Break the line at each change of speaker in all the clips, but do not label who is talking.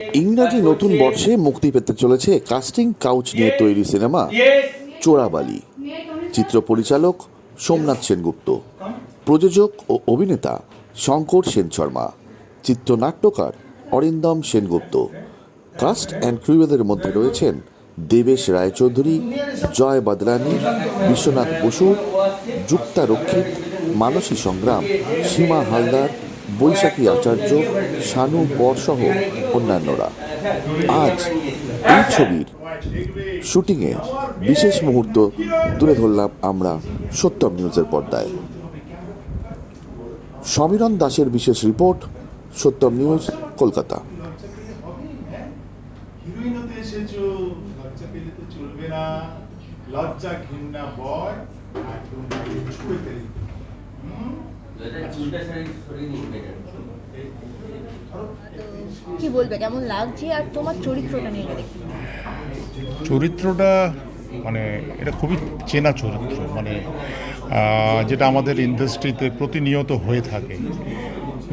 ইংরাজি নতুন বর্ষে মুক্তি পেতে চলেছে কাস্টিং কাউচ নিয়ে তৈরি সিনেমা, চোরাবালি। চিত্র পরিচালক সোমনাথ সেনগুপ্ত, প্রযোজক ও অভিনেতা শঙ্কর সেন শর্মা, চিত্রনাট্যকার অরিন্দম সেনগুপ্ত। কাস্ট অ্যান্ড ক্রিউদের মধ্যে রয়েছেন দেবেশ রায়চৌধুরী, জয় বাদলানি, বিশ্বনাথ বসু যুক্তা রক্ষিত মানসী সংগ্রাম, সীমা হালদার বৈশাখী আচার্য শানু বরসহ অন্যান্যরা। আজ এই ছবির শুটিংয়ে বিশেষ মুহূর্ত তুলে ধরলাম আমরা সত্যম নিউজের পর্দায়। সমীরণ দাসের বিশেষ রিপোর্ট, সত্যম নিউজ, কলকাতা।
লজ্জা ঘৃণা বয় ছুঁড়ে ফেলে দিতে। হুম?
চুলটা সরিয়ে সরিয়ে নিন বেটার
এই- ধরো, এই-
কি বলবে, কেমন লাগছে আর তোমার চরিত্রটা নিয়ে
চরিত্রটা মানে এটা খুবই চেনা চরিত্র মানে যেটা আমাদের ইন্ডাস্ট্রিতে প্রতিনিয়ত হয়ে থাকে,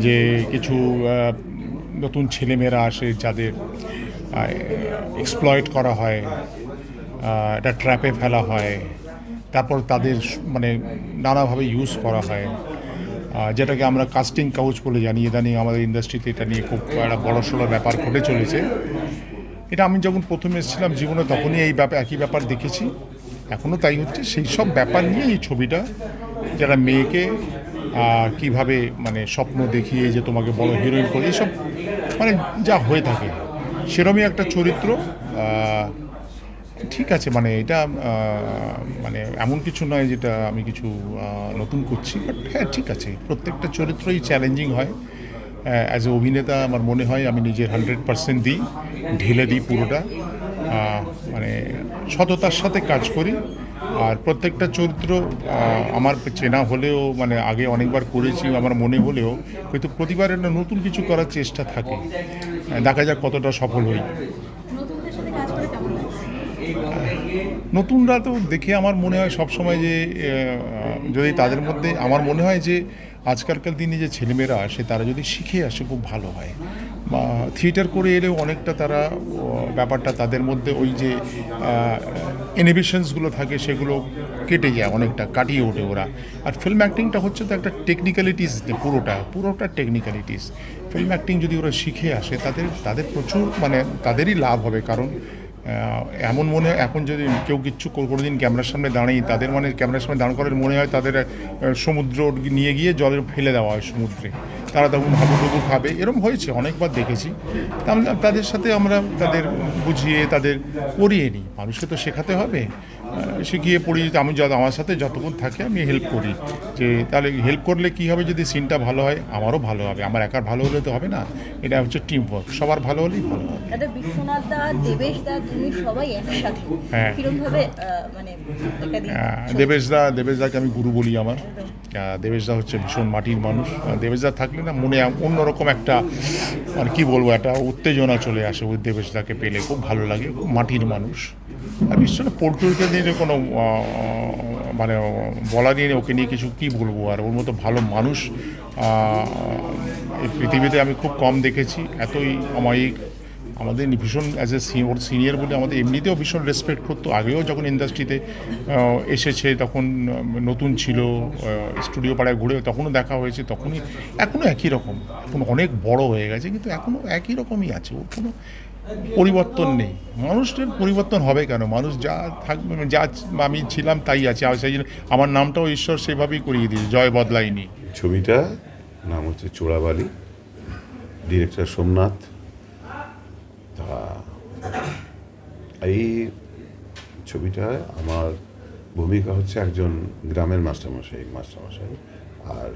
যে কিছু নতুন ছেলেমেয়েরা আসে যাদের এক্সপ্লয়েট করা হয় এটা ট্র্যাপে ফেলা হয়, তারপর তাদের মানে নানাভাবে ইউজ করা হয়। যেটাকে আমরা কাস্টিং কাউচ বলে জানি। ইদানিং আমাদের ইন্ডাস্ট্রিতে এটা নিয়ে খুব একটা বড় সড়ো ব্যাপার ঘটে চলেছে। এটা আমি যখন প্রথমে এসেছিলাম জীবনে, তখনই এই ব্যাপার একই ব্যাপার দেখেছি। এখনও তাই হচ্ছে। সেই সব ব্যাপার নিয়ে এই ছবিটা, যারা মেয়েকে কীভাবে মানে স্বপ্ন দেখিয়ে যে তোমাকে বড় হিরোইন করে এইসব মানে যা হয়ে থাকে। সেরমই একটা চরিত্র ঠিক আছে মানে এটা মানে এমন কিছু নয় যেটা আমি কিছু নতুন করছি বাট হ্যাঁ ঠিক আছে, প্রত্যেকটা চরিত্রই চ্যালেঞ্জিং হয়। অ্যাজ এ অভিনেতা আমার মনে হয় আমি নিজের হান্ড্রেড পার্সেন্ট দিই, ঢেলে দিই পুরোটা। মানে সততার সাথে কাজ করি, আর প্রত্যেকটা চরিত্র আমার চেনা হলেও মানে আগে অনেকবার করেছি, আমার মনে হলেও, কিন্তু প্রতিবার একটা নতুন কিছু করার চেষ্টা থাকে। দেখা যাক কতটা সফল হই
নতুনদের সাথে কাজ করে কেমন লাগছে
নতুনরা তো দেখে আমার মনে হয় সবসময় যে যদি তাদের মধ্যে আমার মনে হয় যে, আজকালকার দিনে যে ছেলেমেয়েরা আসে, তারা যদি শিখে আসে খুব ভালো হয়। বা থিয়েটার করে এলেও অনেকটা তারা ব্যাপারটা তাদের মধ্যে ওই যে ইনহিবিশনসগুলো থাকে, সেগুলো কেটে যায় অনেকটা, কাটিয়ে ওঠে ওরা। আর ফিল্ম অ্যাক্টিংটা হচ্ছে তো একটা টেকনিক্যালিটিস পুরোটা পুরোটা টেকনিক্যালিটিস ফিল্ম অ্যাক্টিং যদি ওরা শিখে আসে, তাদের তাদের প্রচুর মানে তাদেরই লাভ হবে। কারণ এমন মনে হয়, এখন যদি কেউ কিচ্ছু কোনো দিন ক্যামেরার সামনে দাঁড়িয়ে তাদের মানে ক্যামেরার সামনে দাঁড় করার মনে হয় তাদের সমুদ্র নিয়ে গিয়ে জলে ফেলে দেওয়া হয় সমুদ্রে। তারা তখন হাবুডুবু খাবে, এরম হয়েছে, অনেকবার দেখেছি। তাদের সাথে আমরা তাদের বুঝিয়ে, তাদের করিয়ে নিই। মানুষকে তো শেখাতে হবে। শিখিয়ে পড়ি আমি যত আমার সাথে যতক্ষণ থাকে আমি হেল্প করি। যে তাহলে হেল্প করলে কি হবে যদি সিনটা ভালো হয়? আমারও ভালো হবে। আমার একার ভালো হলে তো হবে না। এটা হচ্ছে টিম ওয়ার্ক সবার ভালো হলেই ভালো হবে।
দাদা বিশ্বনাথ দা দেবেশ দা তুমি সবাই একসাথে।
হ্যাঁ।
মানে?
দেবেশদা দেবেশদাকে আমি গুরু বলি আমার। দেবেশদা হচ্ছে ভীষণ মাটির মানুষ। দেবেশদা থাকলে না মনে অন্যরকম একটা মানে কি বলব একটা উত্তেজনা চলে আসে ওই দেবেশদাকে পেলে। খুব ভালো লাগে। খুব মাটির মানুষ। বিশেষ করে পোল্ট্রিকে নিয়ে কোনো মানে বলা নিয়ে ওকে নিয়ে কিছু কি বলব? আর ওর মতো ভালো মানুষ এই পৃথিবীতে আমি খুব কম দেখেছি। এতই অমায়িক আমাদের ভীষণ অ্যাজ এ ওর সিনিয়র বলে আমাদের এমনিতেও ভীষণ রেসপেক্ট করতো। আগেও যখন ইন্ডাস্ট্রিতে এসেছে, তখন নতুন ছিল স্টুডিও পাড়ায় ঘুরে তখনও দেখা হয়েছে, তখনই এখনও একই রকম। এখন অনেক বড় হয়ে গেছে, কিন্তু এখনও একই রকমই আছে। ওর কোনো পরিবর্তন নেই। মানুষের পরিবর্তন হবে কেন? মানুষ যা থাকবে যা আমি ছিলাম তাই আছে। আর সেই জন্য আমার নামটাও ঈশ্বর সেভাবেই করিয়ে দিয়েছে। জয় বদলাইনি
ছবিটা নাম হচ্ছে চোরাবালি। ডিরেক্টর সোমনাথ। তা এই ছবিটায় আমার ভূমিকা হচ্ছে একজন গ্রামের মাস্টারমশাই মাস্টারমশাই। আর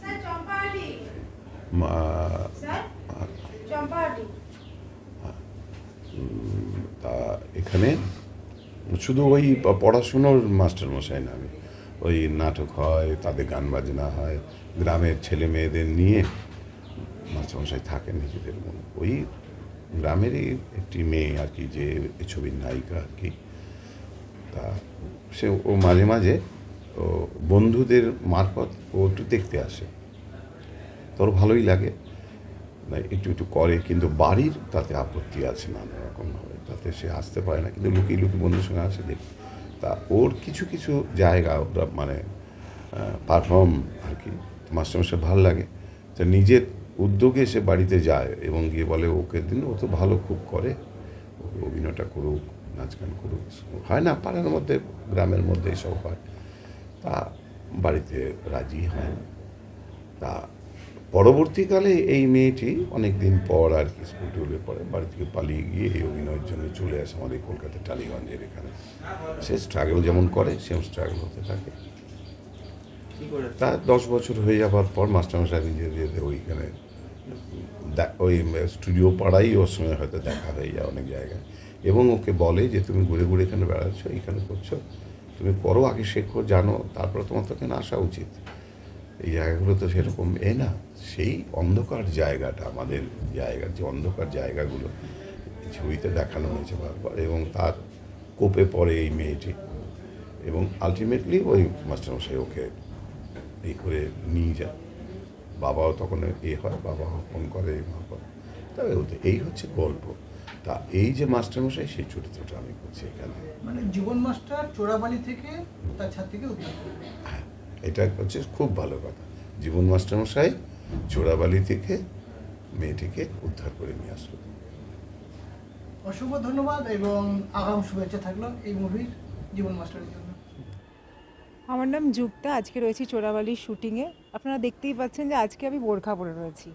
স্যার চম্পাহাটি।
মা-
স্যার চম্পাহাটি।
তা এখানে শুধু ওই পড়াশুনোর মাস্টারমশাই না, আমি ওই নাটক হয়, তাদের গান বাজনা হয়, গ্রামের ছেলে মেয়েদের নিয়ে মাস্টারমশাই থাকেন নিজেদের মনে। ওই গ্রামেরই একটি মেয়ে আর কি, যে ছবির নায়িকা আর কি। তা সে ও মাঝে মাঝে ও বন্ধুদের মারফত ও একটু দেখতে আসে। তোর ভালোই লাগে। একটু একটু করে, কিন্তু বাড়ির তাতে আপত্তি আছে নানা রকমভাবে তাতে সে আসতে পারে না, কিন্তু লুকিয়ে লুকিয়ে বন্ধুর সঙ্গে আসে, দেখি। তা ওর কিছু কিছু জায়গা, ওরা মানে পারফর্ম আর কি মাস্টারমশাই ভালো লাগে। তা নিজের উদ্যোগে সে বাড়িতে যায় এবং গিয়ে বলে, ওকে দিন, ও তো ভালো খুব করে। ওকে অভিনয়টা করুক নাচ গান করুক। হয় না, পাড়ার মধ্যে, গ্রামের মধ্যে এসব হয়। তা বাড়িতে রাজি হয়। তা পরবর্তীকালে এই মেয়েটি অনেক দিন পর আর কি স্কুল টুলে পড়ে বাড়ি থেকে পালিয়ে গিয়ে এই অভিনয়ের জন্য চলে আসে আমাদের কলকাতা টালিগঞ্জের এখানে। সে স্ট্রাগল যেমন করে সেম স্ট্রাগল হতে থাকে। তা দশ বছর হয়ে যাবার পর মাস্টারমশাই নিজে নিজে ওইখানে ওই স্টুডিও পাড়াই ওর সঙ্গে হয়তো দেখা হয়ে যায় অনেক জায়গায়। এবং ওকে বলে যে তুমি ঘুরে ঘুরে এখানে বেড়াচ্ছ এখানে করছ। তুমি করো আগে শেখো জানো তারপরে তোমার তো এখানে আসা উচিত। এই জায়গাগুলো তো সেরকম এ না। সেই অন্ধকার জায়গাটা আমাদের জায়গার যে অন্ধকার জায়গাগুলো ছবিতে দেখানো হয়েছে বারবার এবং তার কোপে পড়ে এই মেয়েটি। এবং আলটিমেটলি ওই মাস্টারমশাই ওকে এই করে নিয়ে যায়। বাবাও তখন এ হয় বাবাও ফোন করে এই মা করে। তবে এই হচ্ছে গল্প। তা এই যে মাস্টারমশাই সেই চরিত্রটা আমি করছি এখানে।
মানে জীবন মাস্টার চোরাবালি থেকে তার ছাত্রীকে উদ্ধার
হ্যাঁ। এটা হচ্ছে খুব ভালো কথা। জীবন মাস্টারমশাই চোরাবালি থেকে মেয়েটিকে উদ্ধার করে নিয়ে আসলো।
অসংখ্য ধন্যবাদ এবং আগাম শুভেচ্ছা থাকল এই মুভির জীবন মাস্টারের জন্য।
আমার নাম যুক্তা আজকে রয়েছি চোরাবালির শুটিংয়ে। আপনারা দেখতেই পাচ্ছেন যে আজকে আমি বোরখা পরে রয়েছি।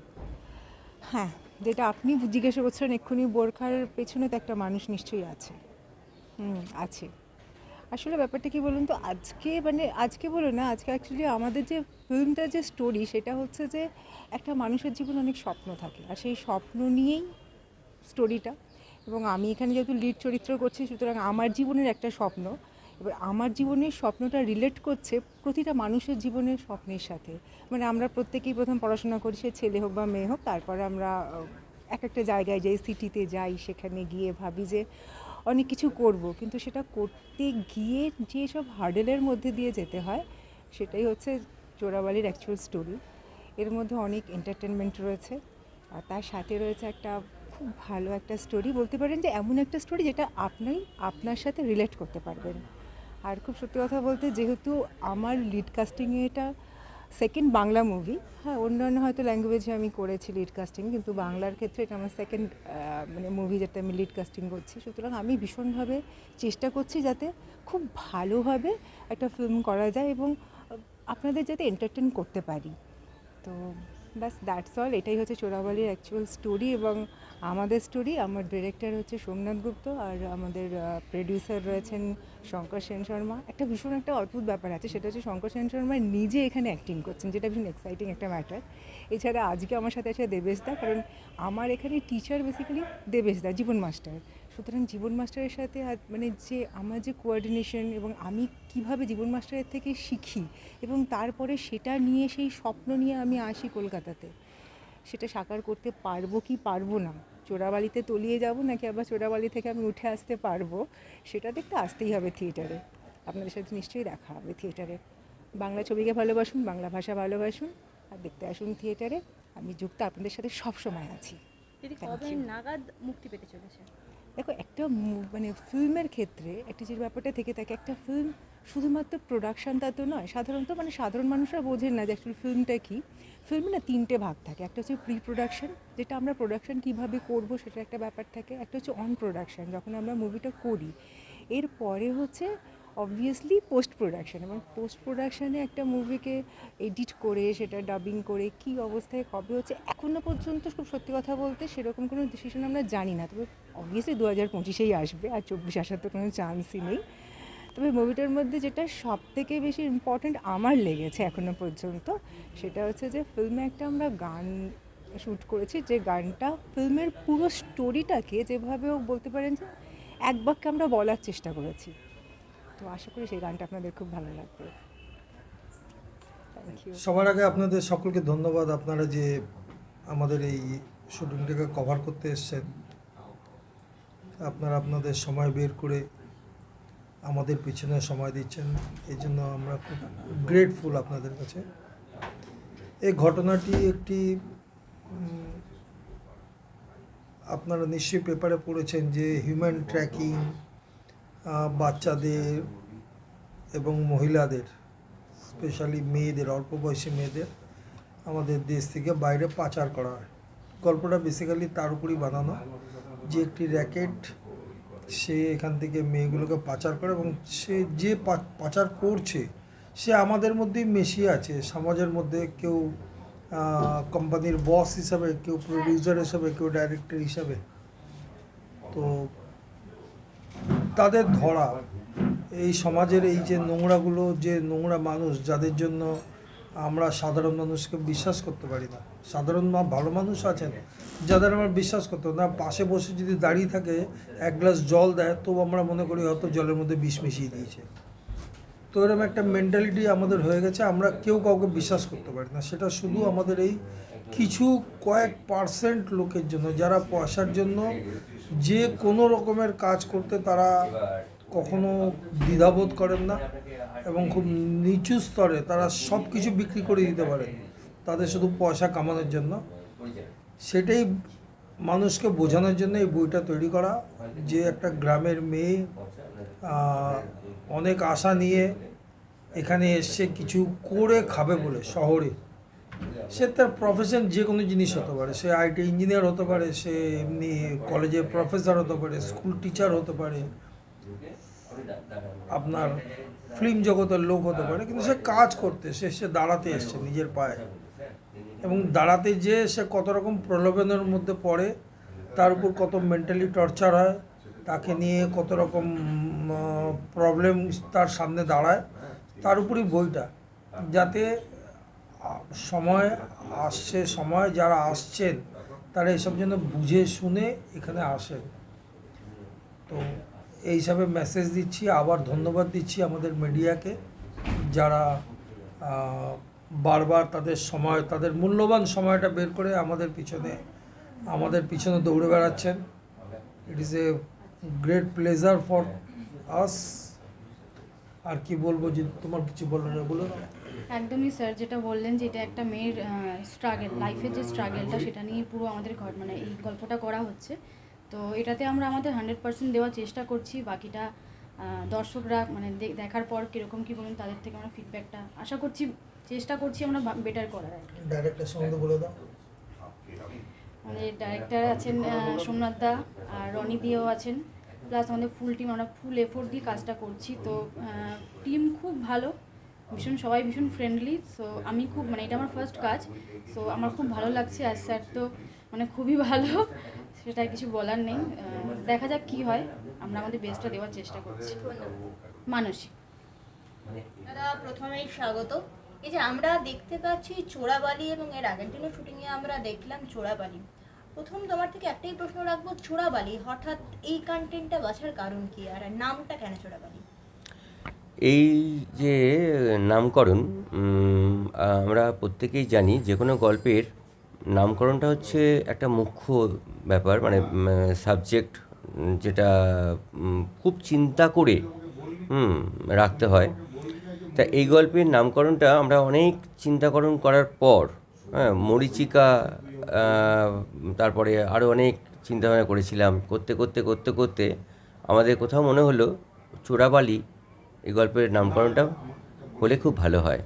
হ্যাঁ যেটা আপনি জিজ্ঞাসা করছেন এক্ষুনি বোরখার পেছনে তো একটা মানুষ নিশ্চয়ই আছে। হুম আছে। আসলে ব্যাপারটা কি বলুন তো? আজকে মানে আজকে বলো না, আজকে অ্যাকচুয়ালি আমাদের যে ফিল্মটার যে স্টোরি সেটা হচ্ছে যে একটা মানুষের জীবনে অনেক স্বপ্ন থাকে। আর সেই স্বপ্ন নিয়েই স্টোরিটা এবং আমি এখানে যেহেতু লিড চরিত্র করছি, সুতরাং আমার জীবনের একটা স্বপ্ন। এবার আমার জীবনের স্বপ্নটা রিলেট করছে প্রতিটা মানুষের জীবনের স্বপ্নের সাথে। মানে আমরা প্রত্যেকেই প্রথম পড়াশোনা করি, সে ছেলে হোক বা মেয়ে হোক, তারপরে আমরা এক একটা জায়গায় যাই সিটিতে যাই, সেখানে গিয়ে ভাবি যে অনেক কিছু করব, কিন্তু সেটা করতে গিয়ে যে সব হার্ডেলের মধ্যে দিয়ে যেতে হয়, সেটাই হচ্ছে চোরাবালির অ্যাকচুয়াল স্টোরি এর মধ্যে অনেক এন্টারটেনমেন্ট রয়েছে, আর তার সাথে রয়েছে একটা খুব ভালো একটা স্টোরি বলতে পারেন যে এমন একটা স্টোরি যেটা আপনি, আপনার সাথে রিলেট করতে পারবেন। আর খুব সত্যি কথা বলতে, যেহেতু আমার লিড কাস্টিংয়ে এটা সেকেন্ড বাংলা মুভি হ্যাঁ অন্যান্য হয়তো ল্যাঙ্গুয়েজে আমি করেছি লিড কাস্টিং কিন্তু বাংলার ক্ষেত্রে এটা আমার সেকেন্ড মানে মুভি যাতে আমি লিড কাস্টিং করছি। সুতরাং আমি ভীষণভাবে চেষ্টা করছি যাতে খুব ভালোভাবে একটা ফিল্ম করা যায় এবং আপনাদের যাতে এন্টারটেন করতে পারি। তো ব্যাস দ্যাটস অল এটাই হচ্ছে চোরাবালির অ্যাকচুয়াল স্টোরি এবং আমাদের স্টোরি আমার ডিরেক্টর হচ্ছে সোমনাথ গুপ্ত আর আমাদের প্রডিউসার রয়েছেন শঙ্কর সেন শর্মা। একটা ভীষণ একটা অদ্ভুত ব্যাপার আছে, সেটা হচ্ছে শঙ্কর সেন শর্মা নিজে এখানে অ্যাক্টিং করছেন, যেটা ভীষণ এক্সাইটিং একটা ম্যাটার এছাড়া আজকে আমার সাথে আছে দেবেশদা কারণ আমার এখানে টিচার বেসিক্যালি দেবেশদা জীবন মাস্টার। সুতরাং জীবন মাস্টারের সাথে মানে যে আমার যে কোয়ার্ডিনেশন এবং আমি কীভাবে জীবন মাস্টারের থেকে শিখি এবং তারপরে সেটা নিয়ে সেই স্বপ্ন নিয়ে আমি আসি কলকাতাতে, সেটা সাকার করতে পারব কি পারব না। চোরাবালিতে তলিয়ে যাব নাকি আবার চোরাবালি থেকে আমি উঠে আসতে পারব? সেটা দেখতে আসতেই হবে থিয়েটারে। আপনাদের সাথে নিশ্চয়ই দেখা হবে থিয়েটারে। বাংলা ছবিকে ভালোবাসুন বাংলা ভাষা ভালোবাসুন আর দেখতে আসুন থিয়েটারে। আমি যুক্ত আপনাদের সাথে সব সময় আছি.
নাগাদ মুক্তি পেতে চলেছে?
দেখো একটা মানে ফিল্মের ক্ষেত্রে একটা যে ব্যাপারটা থেকে থাকে একটা ফিল্ম শুধুমাত্র প্রোডাকশানটা তো নয়, সাধারণত মানে সাধারণ মানুষরা বোঝেন না যে অ্যাকচুয়ালি ফিল্মটা কী। ফিল্মে না তিনটে ভাগ থাকে, একটা হচ্ছে প্রি প্রোডাকশান যেটা আমরা প্রোডাকশান কীভাবে করব সেটা একটা ব্যাপার থাকে, একটা হচ্ছে অন প্রোডাকশান যখন আমরা মুভিটা করি। এরপরে হচ্ছে অবভিয়াসলি পোস্ট প্রোডাকশান এবং পোস্ট প্রোডাকশানে একটা মুভিকে এডিট করে, সেটা ডাবিং করে, কী অবস্থায়, কবে হচ্ছে এখনও পর্যন্ত খুব সত্যি কথা বলতে সেরকম কোনো ডিসিশন আমরা জানি না, তবে অবভিয়াসলি দু হাজার পঁচিশেই আসবে, আর চব্বিশ আসার তো কোনো চান্সই নেই। তবে মুভিটার মধ্যে যেটা সব থেকে বেশি ইম্পর্ট্যান্ট আমার লেগেছে এখনও পর্যন্ত, সেটা হচ্ছে যে ফিল্মে একটা আমরা গান শ্যুট করেছি, যে গানটা ফিল্মের পুরো স্টোরিটাকে যেভাবেও বলতে পারেন যে এক বাক্যে আমরা বলার চেষ্টা করেছি। তো আশা করি সেই গানটা আপনাদের খুব ভালো লাগবে।
সবার আগে আপনাদের সকলকে ধন্যবাদ, আপনারা যে আমাদের এই শুটিংটাকে কভার করতে এসছেন, আপনারা আপনাদের সময় বের করে আমাদের পিছনে সময় দিচ্ছেন। এই জন্য আমরা খুব গ্রেটফুল আপনাদের কাছে। এই ঘটনাটি একটি আপনারা নিশ্চয়ই পেপারে পড়েছেন যে হিউম্যান ট্র্যাকিং বাচ্চাদের এবং মহিলাদের স্পেশালি মেয়েদের, অল্প বয়সী মেয়েদের আমাদের দেশ থেকে বাইরে পাচার করা হয়। গল্পটা বেসিক্যালি তার উপরই বানানো। যে একটি র্যাকেট সে এখান থেকে মেয়েগুলোকে পাচার করে এবং সে যে পাচার করছে, সে আমাদের মধ্যেই মিশিয়ে আছে। সমাজের মধ্যে কেউ কোম্পানির বস হিসাবে, কেউ প্রডিউসার হিসাবে, কেউ ডাইরেক্টর হিসাবে। তো তাদের ধরা, এই সমাজের এই যে নোংরাগুলো, যে নোংরা মানুষ, যাদের জন্য আমরা সাধারণ মানুষকে বিশ্বাস করতে পারি না। সাধারণ মা ভালো মানুষ আছেন, যাদের আমরা বিশ্বাস করতে না। পাশে বসে যদি দাঁড়িয়ে থাকে, এক গ্লাস জল দেয়, তবু আমরা মনে করি হয়তো জলের মধ্যে বিষ মিশিয়ে দিয়েছে। তো এরকম একটা মেন্টালিটি আমাদের হয়ে গেছে, আমরা কেউ কাউকে বিশ্বাস করতে পারি না। সেটা শুধু আমাদের এই কিছু কয়েক পার্সেন্ট লোকের জন্য, যারা পয়সার জন্য যে কোনো রকমের কাজ করতে তারা কখনো দ্বিধাবোধ করেন না এবং খুব নিচু স্তরে তারা সব কিছু বিক্রি করে দিতে পারে। তাদের শুধু পয়সা কামানোর জন্য। সেটাই মানুষকে বোঝানোর জন্য এই বইটা তৈরি করা, যে একটা গ্রামের মেয়ে অনেক আশা নিয়ে এখানে এসছে কিছু করে খাবে বলে শহরে। সে তার প্রফেশন যে কোনো জিনিস হতে পারে। সে আইটি ইঞ্জিনিয়ার হতে পারে, সে এমনি কলেজের প্রফেসর হতে পারে স্কুল টিচার হতে পারে। আপনার ফিল্ম জগতের লোক হতে পারে, কিন্তু সে কাজ করতে, সে সে দাঁড়াতে এসছে নিজের পায়ে। এবং দাঁড়াতে যে সে কত রকম প্রলোভনের মধ্যে পড়ে, তার উপর কত মেন্টালি টর্চার হয়, তাকে নিয়ে কত রকম প্রবলেম তার সামনে দাঁড়ায়, তার উপরই বইটা। যাতে সময় আসছে, সময় যারা আসছেন, তারা এসব যেন বুঝে, শুনে এখানে আসেন। তো এই হিসাবে মেসেজ দিচ্ছি আবার ধন্যবাদ দিচ্ছি আমাদের মিডিয়াকে যারা বারবার তাদের সময় তাদের মূল্যবান সময়টা বের করে আমাদের পিছনে আমাদের পিছনে দৌড়ে বেড়াচ্ছেন। It is a great pleasure for us আর কি বলব যে তোমার কিছু বলার নেই, বলো।
একদমই স্যার যেটা বললেন যে এটা একটা মেয়ের স্ট্রাগেল লাইফের যে স্ট্রাগেলটা সেটা নিয়ে পুরো আমাদের ঘর মানে এই গল্পটা করা হচ্ছে। তো এটাতে আমরা আমাদের হান্ড্রেড পার্সেন্ট দেওয়ার চেষ্টা করছি বাকিটা দর্শকরা মানে দেখার পর কীরকম কী বলুন তাদের থেকে আমরা ফিডব্যাকটা আশা করছি চেষ্টা করছি আমরা বেটার করার আর কি।
ডাইরেক্টর সম্বন্ধে বলে দাও।
আমাদের ডাইরেক্টর আছেন সোমনাথ দা আর রনি দিয়েও আছেন প্লাস আমাদের ফুল টিম আমরা ফুল এফোর্ট দিয়ে কাজটা করছি। তো টিম খুব ভালো ভীষণ সবাই ভীষণ ফ্রেন্ডলি সো আমি খুব মানে এটা আমার ফার্স্ট কাজ সো আমার খুব ভালো লাগছে আর স্যার তো মানে খুবই ভালো। সেটা কিছু বলার নেই। দেখা যাক কি হয়। আমরা আমাদের বেস্টটা দেওয়ার চেষ্টা করছি। মানসিক।
দাদা প্রথমেই স্বাগত। এই যে আমরা দেখতে পাচ্ছি চোরাবালি এবং এর আগের দিনও শুটিংয়ে আমরা দেখলাম চোরাবালি। প্রথম তোমার থেকে একটাই প্রশ্ন রাখব চোরাবালি হঠাৎ এই কন্টেন্টটা বাছার কারণ কি? আর নামটা কেন চোরাবালি?
এই যে নামকরণ আমরা প্রত্যেকেই জানি যে কোনো গল্পের নামকরণটা হচ্ছে একটা মুখ্য ব্যাপার মানে সাবজেক্ট যেটা খুব চিন্তা করে হুম, রাখতে হয়। তা এই গল্পের নামকরণটা আমরা অনেক চিন্তাকরণ করার পর হ্যাঁ মরিচিকা তারপরে আরও অনেক চিন্তাভাবনা করেছিলাম। করতে করতে করতে করতে আমাদের কোথাও মনে হলো চোরাবালি এই গল্পের নামকরণটা হলে খুব ভালো হয়।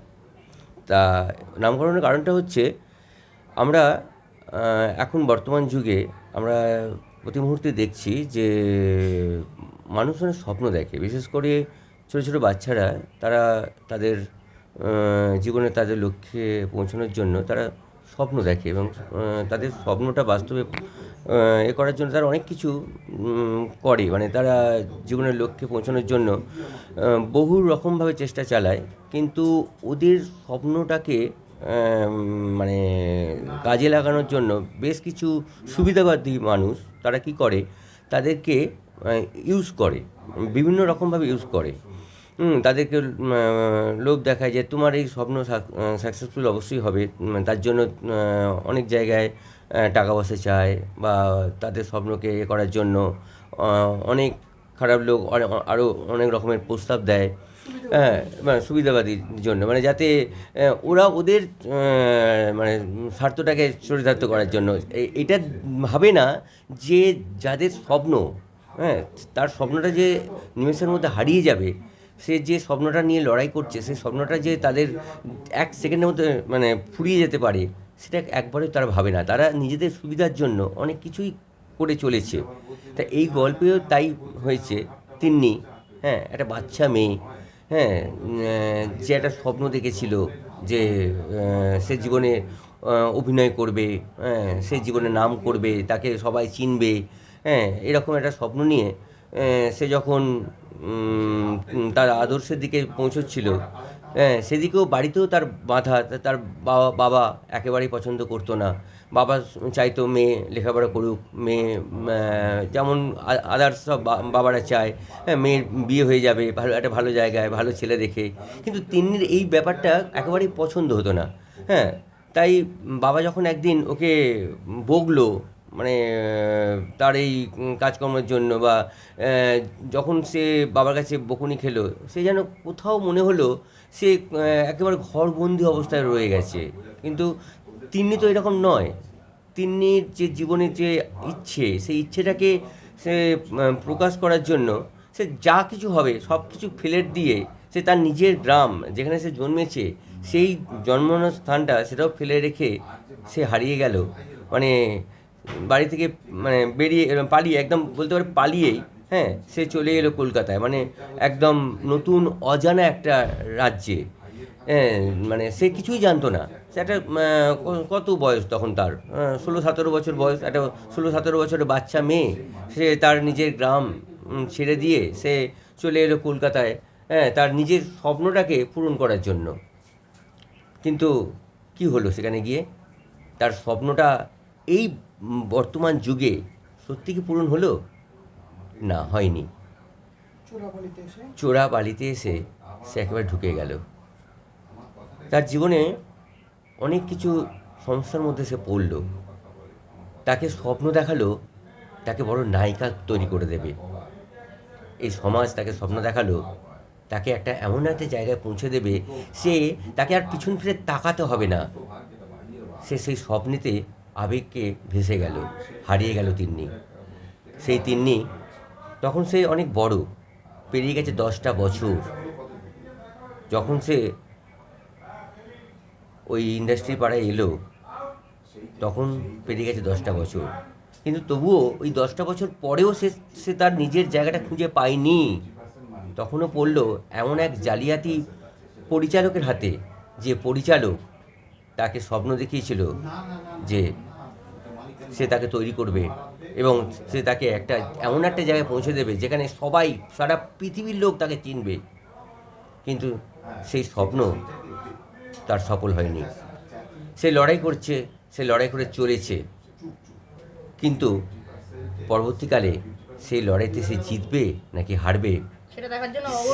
তা নামকরণের কারণটা হচ্ছে আমরা এখন বর্তমান যুগে আমরা প্রতি মুহূর্তে দেখছি যে মানুষ অনেক স্বপ্ন দেখে। বিশেষ করে ছোটো ছোটো বাচ্চারা, তারা তাদের জীবনে তাদের লক্ষ্যে পৌঁছানোর জন্য তারা স্বপ্ন দেখে এবং তাদের স্বপ্নটা বাস্তবে এ করার জন্য তারা অনেক কিছু করে। মানে তারা জীবনের লক্ষ্যে পৌঁছানোর জন্য বহু রকমভাবে চেষ্টা চালায়। কিন্তু ওদের স্বপ্নটাকে মানে কাজে লাগানোর জন্য বেশ কিছু সুবিধাবাদী মানুষ তারা কি করে? তাদেরকে ইউজ করে, বিভিন্ন রকমভাবে ইউজ করে। তাদেরকে লোভ দেখায় যে তোমার এই স্বপ্ন সাকসেসফুল অবশ্যই হবে। তার জন্য অনেক জায়গায় টাকা পয়সা চায় বা তাদের স্বপ্নকে এ করার জন্য অনেক খারাপ লোক আরও অনেক রকমের প্রস্তাব দেয়। হ্যাঁ মানে সুবিধাবাদীর জন্য। মানে যাতে ওরা ওদের মানে স্বার্থটাকে চরিতার্থ করার জন্য। এটা ভাবে না যে যাদের স্বপ্ন হ্যাঁ তার স্বপ্নটা যে নিমেষের মধ্যে হারিয়ে যাবে, সে যে স্বপ্নটা নিয়ে লড়াই করছে সেই স্বপ্নটা যে তাদের এক সেকেন্ডের মধ্যে মানে ফুরিয়ে যেতে পারে, সেটা একবারেও তারা ভাবে না। তারা নিজেদের সুবিধার জন্য অনেক কিছুই করে চলেছে। তা এই গল্পেও তাই হয়েছে। তিন্নি হ্যাঁ একটা বাচ্চা মেয়ে হ্যাঁ যে একটা স্বপ্ন দেখেছিল যে সে জীবনে অভিনয় করবে হ্যাঁ সে জীবনে নাম করবে, তাকে সবাই চিনবে হ্যাঁ এরকম একটা স্বপ্ন নিয়ে সে যখন তার আদর্শের দিকে পৌঁছচ্ছিল হ্যাঁ সেদিকেও বাড়িতেও তার বাধা, তার বাবা বাবা একেবারেই পছন্দ করতো না। বাবা চাইতো মেয়ে লেখাপড়া করুক, মেয়ে যেমন আদার্স সব বাবারা চায় হ্যাঁ মেয়ের বিয়ে হয়ে যাবে, ভালো, একটা ভালো জায়গায়, ভালো ছেলে দেখে। কিন্তু তিন্নির এই ব্যাপারটা একেবারেই পছন্দ হতো না। হ্যাঁ তাই বাবা যখন একদিন ওকে বকলো মানে তার এই কাজকর্মের জন্য বা যখন সে বাবার কাছে বকুনি খেলো, সে যেন কোথাও মনে হলো সে একেবারে ঘরবন্দি অবস্থায় রয়ে গেছে। কিন্তু তিন্নি তো এরকম নয়। তিন্নির যে জীবনের যে ইচ্ছে, সেই ইচ্ছেটাকে সে প্রকাশ করার জন্য সে যা কিছু হবে, সব কিছু ফেলে দিয়ে সে তার নিজের গ্রাম যেখানে সে জন্মেছে, সেই জন্মানোর স্থানটা সেটাও ফেলে রেখে সে হারিয়ে গেল। মানে বাড়ি থেকে মানে বেরিয়ে পালিয়ে, একদম বলতে পারে পালিয়েই হ্যাঁ সে চলে এলো কলকাতায়। মানে একদম নতুন, অজানা একটা রাজ্যে। হ্যাঁ মানে সে কিছুই জানতো না। সে একটা কত বয়স তখন তার? ষোলো, সতেরো বছর বয়স, একটা ষোলো, সতেরো বছরের বাচ্চা মেয়ে। সে তার নিজের গ্রাম ছেড়ে দিয়ে সে চলে এলো কলকাতায় হ্যাঁ তার নিজের স্বপ্নটাকে পূরণ করার জন্য। কিন্তু কি হলো সেখানে গিয়ে? তার স্বপ্নটা এই বর্তমান যুগে সত্যি কি পূরণ হলো? না হয়নি। চোরা বালিতে এসে সে একেবারে ঢুকে গেল। তার জীবনে অনেক কিছু সমস্যার মধ্যে সে পড়ল। তাকে স্বপ্ন দেখাল তাকে বড় নায়িকা তৈরি করে দেবে। এই সমাজ তাকে স্বপ্ন দেখাল তাকে একটা এমন একটা জায়গায় পৌঁছে দেবে সে তাকে আর পিছন ফিরে তাকাতে হবে না। সে সেই স্বপ্নেতে আবেগকে ভেসে গেল, হারিয়ে গেল তিন্নি। সেই তিন্নি তখন সে অনেক বড়, পেরিয়ে গেছে দশটা বছর। যখন সে ওই ইন্ডাস্ট্রি পাড়ায় এলো, তখন পেরিয়ে গেছে দশটা বছর। কিন্তু তবুও ওই দশটা বছর পরেও সে সে তার নিজের জায়গাটা খুঁজে পায়নি। তখনও পড়ল এমন এক জালিয়াতি পরিচালকের হাতে, যে পরিচালক তাকে স্বপ্ন দেখিয়েছিল যে সে তাকে তৈরি করবে এবং সে তাকে একটা এমন একটা জায়গায় পৌঁছে দেবে যেখানে সবাই সারা পৃথিবীর লোক তাকে চিনবে। কিন্তু সেই স্বপ্ন তার সফল হয়নি। সে লড়াই করছে সে লড়াই করে চলেছে। কিন্তু পরবর্তীকালে সেই লড়াইতে সে জিতবে নাকি হারবে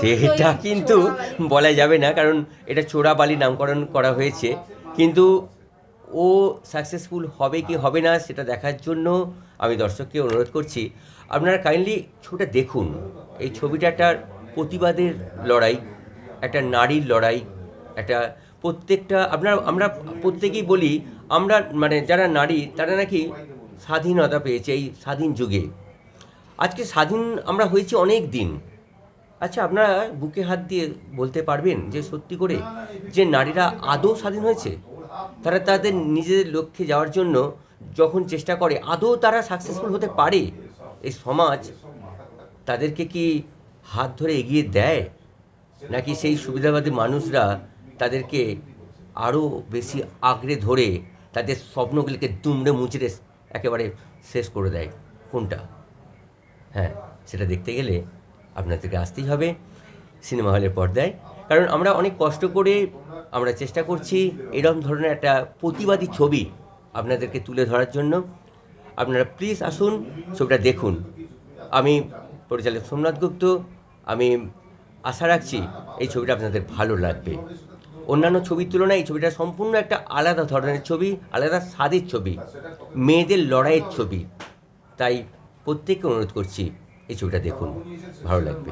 সেটা
কিন্তু বলা। যাবে না কারণ এটা চোরাবালি নামকরণ করা হয়েছে। কিন্তু ও সাকসেসফুল হবে কি হবে না সেটা দেখার জন্য আমি দর্শককে অনুরোধ করছি। আপনারা কাইন্ডলি ছবিটা দেখুন। এই ছবিটা একটা প্রতিবাদের লড়াই, একটা নারীর লড়াই, একটা প্রত্যেকটা, আপনার, আমরা প্রত্যেকেই বলি, আমরা মানে যারা নারী, তারা নাকি স্বাধীনতা পেয়েছে এই স্বাধীন যুগে। আজকে স্বাধীন আমরা হয়েছি অনেক দিন। আচ্ছা আপনারা বুকে হাত দিয়ে বলতে পারবেন যে সত্যি করে যে নারীরা আদৌ স্বাধীন হয়েছে? তারা তাদের নিজেদের লক্ষ্যে যাওয়ার জন্য যখন চেষ্টা করে, আদৌ তারা সাকসেসফুল হতে পারে? এই সমাজ তাদেরকে কি হাত ধরে এগিয়ে দেয়? নাকি সেই সুবিধাবাদী মানুষরা তাদেরকে আরও বেশি আঁকড়ে ধরে তাদের স্বপ্নগুলিকে দুমড়ে মুচড়ে একেবারে শেষ করে দেয়? কোনটা? হ্যাঁ সেটা দেখতে গেলে আপনাদেরকে আসতেই হবে। সিনেমা হলের পর্দায় কারণ আমরা অনেক কষ্ট করে আমরা চেষ্টা করছি এরকম ধরনের একটা প্রতিবাদী ছবি আপনাদেরকে তুলে ধরার জন্য। আপনারা প্লিজ আসুন, ছবিটা দেখুন। আমি পরিচালক সোমনাথ গুপ্ত, আমি আশা রাখছি এই ছবিটা আপনাদের ভালো লাগবে। অন্যান্য ছবির তুলনায় এই ছবিটা সম্পূর্ণ একটা আলাদা ধরনের ছবি, আলাদা স্বাদের ছবি, মেয়েদের লড়াইয়ের ছবি। তাই প্রত্যেককে অনুরোধ করছি এই ছবিটা দেখুন, ভালো লাগবে।